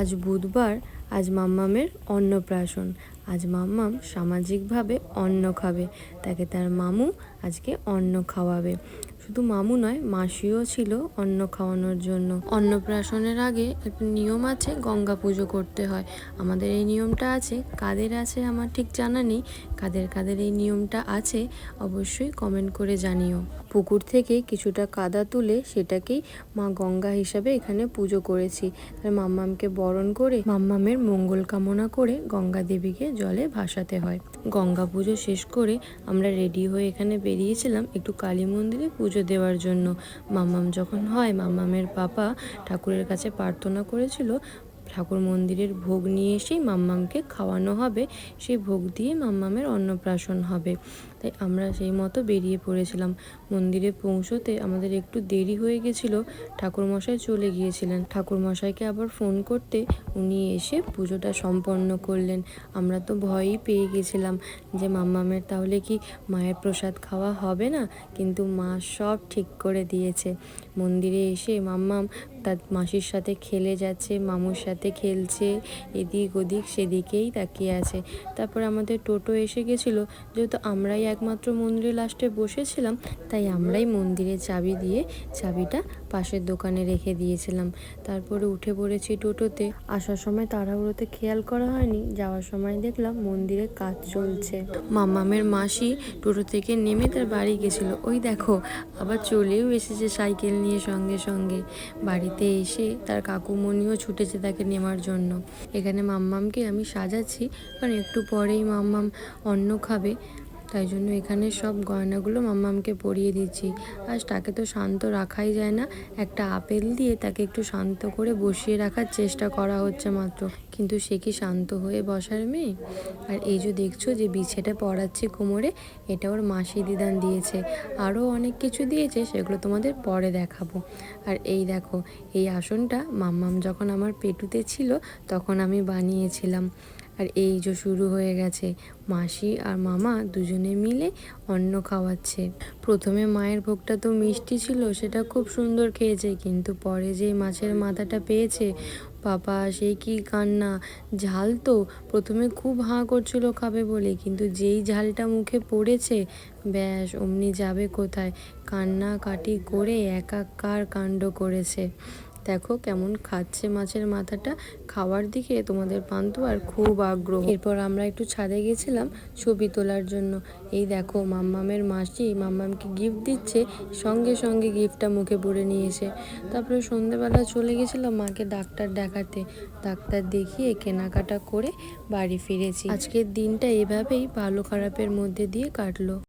আজ বুধবার, আজ মাম্মামের অন্নপ্রাশন। আজ মাম্মাম সামাজিকভাবে অন্ন খাবে, তাকে তার মামু আজকে অন্ন খাওয়াবে। শুধু মামু নয়, মাসিও ছিল অন্ন খাওয়ানোর জন্য। অন্নপ্রাশনের আগে একটা নিয়ম আছে, গঙ্গা পুজো করতে হয়। আমাদের এই নিয়মটা আছে, কাদের আছে আমার ঠিক জানা নেই। কাদের কাদের এই নিয়মটা আছে, অবশ্যই কমেন্ট করে জানিও। পুকুর থেকে কিছুটা কাদা তুলে সেটাকেই মা গঙ্গা হিসাবে এখানে পুজো করেছি। তার মাম্মামকে বরণ করে মাম্মামের মঙ্গল কামনা করে গঙ্গা দেবীকে জলে ভাসাতে হয়। গঙ্গা পুজো শেষ করে আমরা রেডি হয়ে এখানে বেরিয়েছিলাম একটু কালী মন্দিরে পুজো দেওয়ার জন্য। মাম্মাম যখন হয় মাম্মামের পাপা ঠাকুরের কাছে প্রার্থনা করেছিল, ঠাকুর মন্দিরের ভোগ নিয়ে এসেই মাম্মামকে খাওয়ানো হবে। সেই ভোগ দিয়ে মাম্মামের অন্নপ্রাশন হবে। তাই আমরা সেই মতো বেরিয়ে পড়েছিলাম। মন্দিরে পৌঁছতে আমাদের একটু দেরি হয়ে গেছিল, ঠাকুরমশাই চলে গিয়েছিলেন। ঠাকুরমশাইকে আবার ফোন করতে উনি এসে পুজোটা সম্পন্ন করলেন। আমরা তো ভয়ই পেয়ে গেছিলাম যে, মাম্মামের তাহলে কি মায়ের প্রসাদ খাওয়া হবে না? কিন্তু মা সব ঠিক করে দিয়েছে। মন্দিরে এসে মাম্মাম তার মাসির সাথে খেলে যাচ্ছে, মামুর সাথে খেলছে, এদিক ওদিক সেদিকেই তাকিয়ে আছে। তারপর আমাদের টোটো এসে গেছিল, যেহেতু আমরাই একমাত্র মন্দিরে লাস্টে বসেছিলাম, তাই আমরাই মন্দিরে চাবি দিয়ে চাবিটা পাশের দোকানে রেখে দিয়েছিলাম। তারপরে উঠে পড়েছি টোটোতে। আসার সময় তাড়াহুড়োতে খেয়াল করা হয়নি, যাওয়ার সময় দেখলাম মন্দিরে কাজ চলছে। মামামের মাসি টোটো থেকে নেমে তার বাড়ি গেছিল। ওই দেখো, আবার চলেও এসেছে সাইকেল নিয়ে সঙ্গে সঙ্গে। বাড়িতে এসে তার কাকুমণিও ছুটেছে তাকে নেওয়ার জন্য। এখানে মাম্মামকে আমি সাজাচ্ছি, কারণ একটু পরেই মাম্মাম অন্ন খাবে। তাই জন্য এখানে সব গয়নাগুলো মাম্মামকে পরিয়ে দিচ্ছি। আজ তাকে তো শান্ত রাখাই যায় না। একটা আপেল দিয়ে তাকে একটু শান্ত করে বসিয়ে রাখার চেষ্টা করা হচ্ছে মাত্র। কিন্তু সে কি শান্ত হয়ে বসার মেয়ে? আর এই যে দেখছ যে বিছেটা পড়াচ্ছে কোমরে, এটা ওর মাসি দিদান দিয়েছে। আরও অনেক কিছু দিয়েছে, সেগুলো তোমাদের পরে দেখাবো। আর এই দেখো, এই আসনটা মাম্মাম যখন আমার পেটুতে ছিল, তখন আমি বানিয়েছিলাম। আর এই যে শুরু হয়ে গেছে। মাসি আর মামা দুজনে মিলে অন্ন খাওয়াচ্ছে। প্রথমে মায়ের ভোগটা তো মিষ্টি ছিল, সেটা খুব সুন্দর খেয়েছে, কিন্তু পরে যে মাছের মাথাটা পেয়েছে পাপা সেই কি কান্না। ঝাল তো প্রথমে খুব হাঁ করছিল খাবে বলে, কিন্তু যেই ঝালটা মুখে পড়েছে, ব্যাস, অমনি যাবে কোথায়? কান্না কাটি করে একাকার কাণ্ড করেছে। দেখো কেমন খাচ্ছে মাছের মাথাটা। খাওয়ার দিকে তোমাদের পান্তু আর খুব আগ্রহ। এরপর আমরা একটু ছাদে গেছিলাম ছবি তোলার জন্য। এই দেখো মাম্মামের মাসি মাম্মামকে গিফট দিচ্ছে, সঙ্গে সঙ্গে গিফটটা মুখে পড়ে নিয়েছে। তারপরে সন্ধেবেলা চলে গেছিলাম মাকে ডাক্তার দেখাতে। ডাক্তার দেখিয়ে কেনাকাটা করে বাড়ি ফিরেছি। আজকের দিনটা এভাবেই ভালো খারাপের মধ্যে দিয়ে কাটলো।